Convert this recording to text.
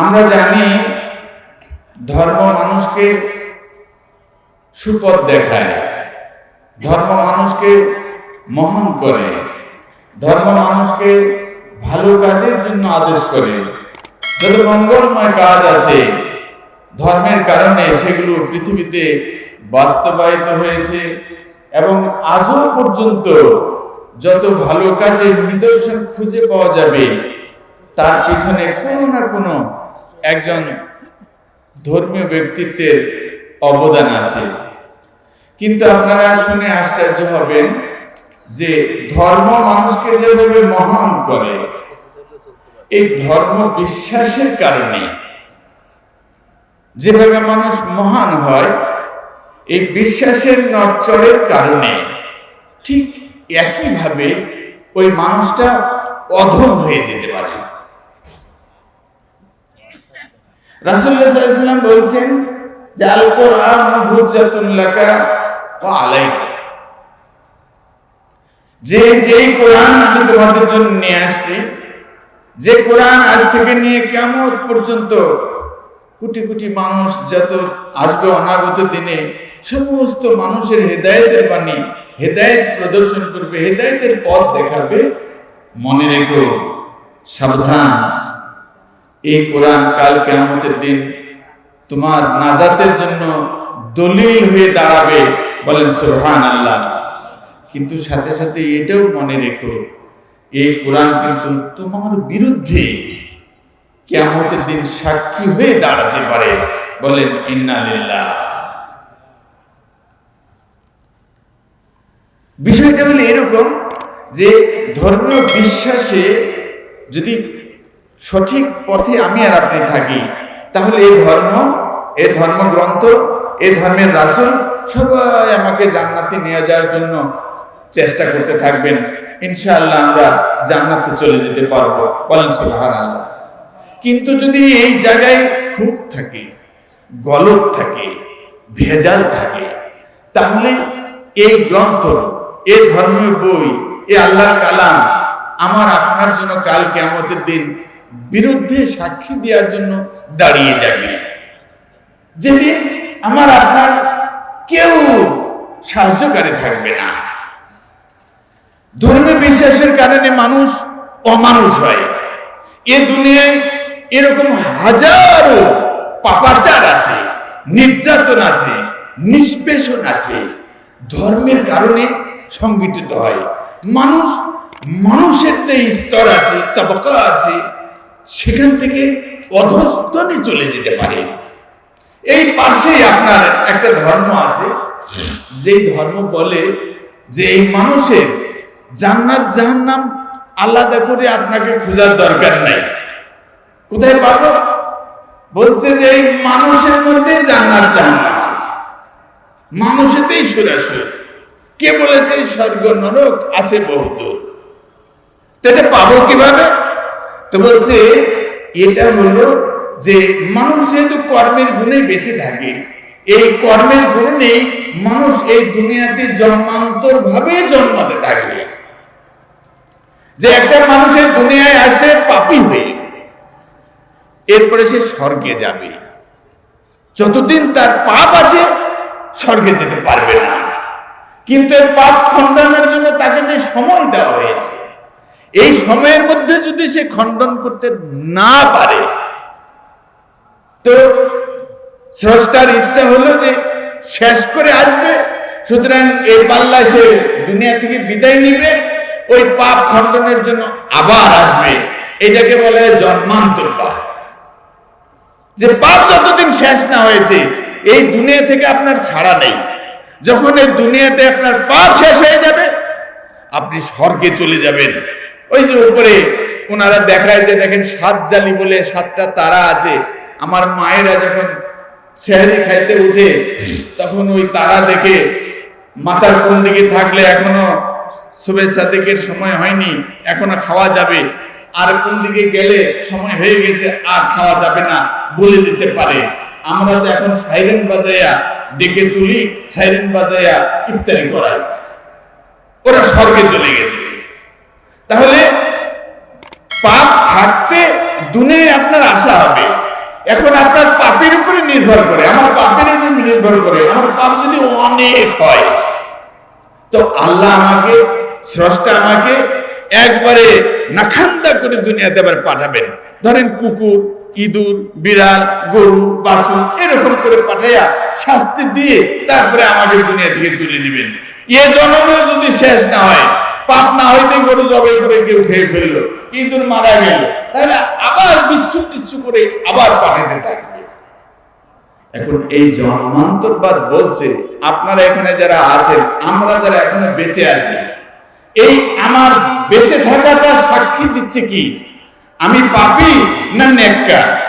আমরা জানি ধর্ম মানুষকে সুপথ দেখায়, ধর্ম মানুষকে মহান করে, ধর্ম মানুষকে ভালো কাজের জন্য আদেশ করে। যত মঙ্গলময় কাজ আছে, ধর্মের কারণে সেগুলো পৃথিবীতে বাস্তবায়িত হয়েছে এবং আজও পর্যন্ত যত ভালো কাজের নিদর্শন খুঁজে পাওয়া যাবে, তার পিছনে কোনো না কোনো একজন ধর্মীয় ব্যক্তিত্বের অবদান আছে। কিন্তু আপনারা শুনে আশ্চর্য হবেন যে ধর্ম মানুষকে যেভাবে মহান করে, এই ধর্ম বিশ্বাসের কারণে যেভাবে মানুষ মহান হয়, এই বিশ্বাসের নচ্চরের কারণে ঠিক একইভাবে ওই মানুষটা অধম হয়ে যেতে পারে। রাসুল্লাহ সাল্লাম বলছেন যে আল কোরআন হুজ্জাতুন লাকা ওয়া আলাইকা। যে, যেই কোরআন আমি তোমাদের জন্য নিয়ে আসছি, যে কোরআন আজ থেকে নিয়ে কেমন পর্যন্ত কোটি কোটি মানুষ যত আসবে অনাগত দিনে, সমস্ত মানুষের হেদায়েতের বাণী, হেদায়েত প্রদর্শন করবে, হেদায়েতের পথ দেখাবে, মনে রেখো, সাবধান। এই কোরআন কাল কেয়ামতের দিন তোমার নাজাতের জন্য দলিল হয়ে দাঁড়াবে বলেন সুরহান আল্লাহ কিন্তু সাথে সাথে এটাও মনে রেখো, এই কোরআন কিন্তু তোমার বিরুদ্ধে কেয়ামতের দিন সাক্ষী হয়ে দাঁড়াতে পারে বলেন ইন্নালিল্লাহ। বিষয়টা হলো এরকম যে ধর্মীয় বিশ্বাসে যদি সঠিক পথে আমি আর আপনি থাকি। তাহলে এই ধর্ম, এ ধর্মগ্রন্থ, এ ধর্মের রাসুল সবাই আমাকে জান্নাতে নিয়ে যাওয়ার জন্য চেষ্টা করতে থাকবেন। ইনশাআল্লাহ আমরা জান্নাতে চলে যেতে পারব। বলেন সুলহান আল্লাহ কিন্তু যদি এই জায়গায় খুব থাকে গলত থাকে, ভেজাল থাকে, তাহলে এই গ্রন্থ, এ ধর্মীয় বই, এ আল্লাহর কালাম আমার আপনার জন্য কাল কেমতের দিন বিরুদ্ধে সাক্ষী দেওয়ার জন্য দাঁড়িয়ে যাবে। যেদিন আমার আপনার কেউ সাহায্যকারী থাকবে না। ধর্মীয় বিশ্বাসের কারণে মানুষ অমানুষ হয়। এ দুনিয়ায় এরকম হাজারো পাপাচার আছে, নির্যাতন আছে, নিষ্পেষণ আছে। ধর্মের কারণে সংগঠিত হয়। মানুষ মানুষের যে স্তর আছে, তবকা আছে সেখান থেকে অধস্তনে চলে যেতে পারে। এই পাশেই আপনার একটা ধর্ম আছে, যেই ধর্ম বলে যে এই মানুষের জান্নাত জাহান্নাম আলাদা করে আপনাকে খোঁজার দরকার নাই। কোথায় পাবো? বলছে যে এই মানুষের মধ্যে জান্নাত জাহান্নাম আছে। মানুষেতেই সুরাসুর। কে বলেছে, স্বর্গ নরক আছে বহুদূর। এটা পাবো কীভাবে? তো বলছে, এটা হলো যে মানুষ যেহেতু কর্মের গুণে বেঁচে থাকে, এই কর্মের গুণে মানুষ এই দুনিয়াতে জন্মান্তর ভাবে জন্মাতে থাকবে যে একটা মানুষের দুনিয়ায় আসে পাপি হয়ে, এরপরে সে স্বর্গে যাবে। যতদিন তার পাপ আছে, স্বর্গে যেতে পারবে না। কিন্তু এর পাপ খণ্ডনের জন্য তাকে যে সময় দেওয়া হয়েছে এই সময়ের মধ্যে যদি সে খণ্ডন করতে না পারে, তো স্রষ্টার ইচ্ছা হলো যে শেষ করে আসবে। সুতরাং এই পাল্লা সে দুনিয়া থেকে বিদায় নিবে, ওই পাপ খণ্ডনের জন্য আবার আসবে। এটাকে বলে জন্মান্তর পাপ যে পাপ যতদিন শেষ না হয়েছে, এই দুনিয়া থেকে আপনার ছাড়া নেই। যখন এই দুনিয়াতে আপনার পাপ শেষ হয়ে যাবে, আপনি স্বর্গে চলে যাবেন। ওই যে উপরে ওনারা দেখায় যে দেখেন সাত জালি বলে সাতটা তারা আছে। আমার মায়েরা যখন সেহারি খাইতে উঠে, তখন ওই তারা দেখে মাথার কোন দিকে থাকলে এখনও শুভেচ্ছা দিকের সময় হয়নি, এখনও খাওয়া যাবে। আর কোন দিকে গেলে সময় হয়ে গেছে, আর খাওয়া যাবে না বলে দিতে পারে। আমরা তো এখন সাইরেন বাজাইয়া ডেকে তুলি, সাইরেন বাজাইয়া ইফতারি করাই। ওরা স্বর্গে চলে গেছে। তাহলে পাপ থাকতে দুনিয়ায় আপনার আশা হবে। এখন আপনার পাপের উপরে নির্ভর করে, আমার পাপের উপরে নির্ভর করে, আমার পাপ যদি অনেক হয়, তো আল্লাহ আমাকে, স্রষ্টা আমাকে একবারে নাখান্দা করে দুনিয়াতে আবার পাঠাবেন। ধরেন কুকুর, ইঁদুর, বিড়াল, গরু বাসু এরকম করে পাঠাইয়া শাস্তি দিয়ে তারপরে আমাকে দুনিয়া থেকে তুলে নেবেন। এ জন্মেও যদি শেষ না হয় পাপ না হইতে গরু করে কেউ খেয়ে ইঁদুর মারা গেল। তাহলে আবার বিচ্ছু টিচ্ছু করে আবার থাকবে। এখন এই জন্মান্তরবাদ বলছে, আপনারা এখানে যারা আছেন, আমরা যারা এখনও বেঁচে আছি, এই আমার বেঁচে থাকাটা সাক্ষী দিচ্ছে কি? আমি পাপি না নেককার